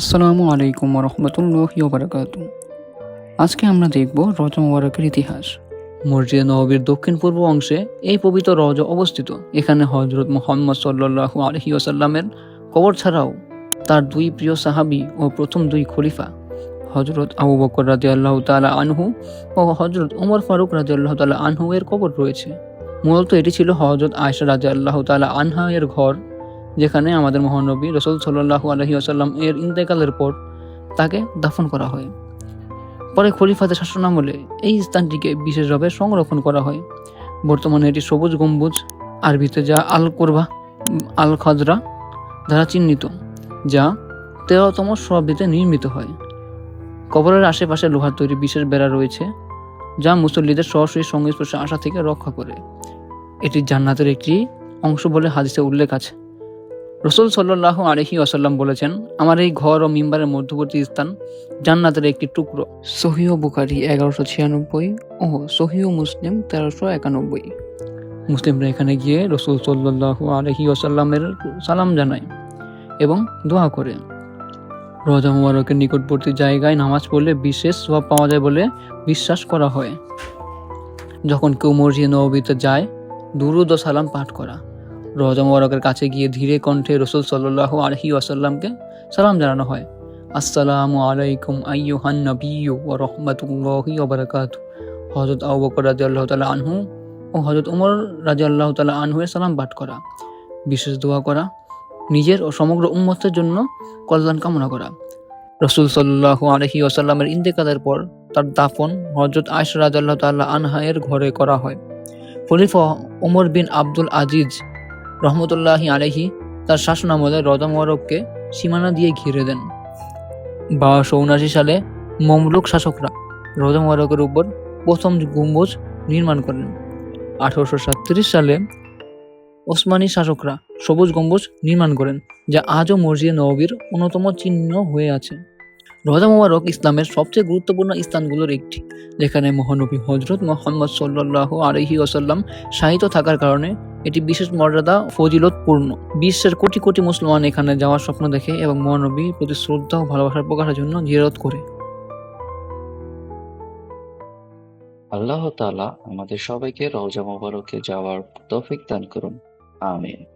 আসসালামু আলাইকুম রহমতুল্লাহ বারাকাত আজকে আমরা দেখব রজা মোবারকের ইতিহাস। মসজিদ নবীর দক্ষিণ পূর্ব অংশে এই পবিত্র রজ অবস্থিত। এখানে হজরত মোহাম্মদ সাল্লাল্লাহু আলহি ওসাল্লামের কবর ছাড়াও তার দুই প্রিয় সাহাবী ও প্রথম দুই খলিফা হজরত আবু বকর রাজি আল্লাহ তালা আনহু ও হজরত ওমর ফারুক রাজি আল্লাহ তালা আনহু এর কবর রয়েছে। মূলত এটি ছিল হজরত আয়সা রাজি আল্লাহ তালা আনহা এর ঘর। যেখানে আমাদের মহানবী রসুল সাল্লাহু আলহি আসাল্লাম এর ইন্তেকালের পর তাকে দাফন করা হয়। পরে খলিফাদের শাসনামলে এই স্থানটিকে বিশেষভাবে সংরক্ষণ করা হয়। বর্তমানে এটি সবুজ গম্বুজ আরবিতে যা আল কোরবা আল খাজরা দ্বারা চিহ্নিত, যা তেরোতম শতাব্দীতে নির্মিত হয়। কবরের আশেপাশে লোহার তৈরি বিশেষ বেড়া রয়েছে, যা মুসল্লিদের সরাসরি সংস্পর্শে আসা থেকে রক্ষা করে। এটি জান্নাতের একটি অংশ বলে হাদিসে উল্লেখ আছে। রসুল সাল্লাহ আলহি আসাল্লাম বলেছেন, আমার এই ঘর ও মিম্বারের মধ্যবর্তী স্থান জান্নাতের একটি টুকরো। সহিও বুখারি এগারোশো ছিয়ানব্বই ও সহিও মুসলিম তেরোশো একানব্বই। মুসলিমরা এখানে গিয়ে রসুল সাল্লাহ আলহি আসাল্লামের সালাম জানায় এবং দোয়া করে। রোজা মুবারকের নিকটবর্তী জায়গায় নামাজ পড়লে বিশেষ সব পাওয়া যায় বলে বিশ্বাস করা হয়। যখন কেউ মসজিদ নবীতে যায়, দুরুদ ও সালাম পাঠ করা। রোজা মোবারকের কাছে গিয়ে ধীরে কণ্ঠে রসুল সাল্লাহ আলহি আসাল্লামকে সালাম জানানো হয়। আসসালামু আলাইকুম আইয়ুহান নবিয়্যু ওয়া রাহমাতুল্লাহি ওয়া বারাকাতু। হযরত আবু বকর রাদিয়াল্লাহু তাআলা আনহু ও হযরত ওমর রাদিয়াল্লাহু তাআলা আনহু এর সালাম পাঠ করা। বিশেষ দোয়া করা। নিজের ও সমগ্র উম্মতের জন্য কল্যাণ কামনা করা। রসুল সাল্লাহ আলহি আসাল্লামের ইন্তেকালের পর তার দাফন হজরত আয়সা রাদিয়াল্লাহু তাআলা আনহা এর ঘরে করা হয়। খলিফা ওমর বিন আব্দুল আজিজ রহমতুল্লাহি আলহি তার শাসনামলে রজা মোবারককে সীমানা দিয়ে ঘিরে দেন। বারোশো উনাশি সালে মমলুক শাসকরা রজা মোবারকের উপর প্রথম গম্বুজ নির্মাণ করেন। আঠারোশো সাতত্রিশ সালে ওসমানী শাসকরা সবুজ গম্বুজ নির্মাণ করেন, যা আজও মসজিদ নবীর অন্যতম চিহ্ন হয়ে আছে। রজা মোবারক ইসলামের সবচেয়ে গুরুত্বপূর্ণ স্থানগুলোর একটি, যেখানে মহানবী হজরত মোহাম্মদ সাল্লাহ আলহি ওসাল্লাম সাহিত্য থাকার কারণে এটি বিশেষ মর্যাদা ফজিলতপূর্ণ বিশ্বের কোটি কোটি মুসলমান এখানে যাওয়ার স্বপ্ন দেখে এবং মহানবী প্রতি শ্রদ্ধা ও ভালোবাসার প্রকাশের জন্য জিয়ারত করে। আল্লাহ তাআলা আমাদের সবাইকে রওজা মোবারকে যাওয়ার তৌফিক দান করুন। আমিন।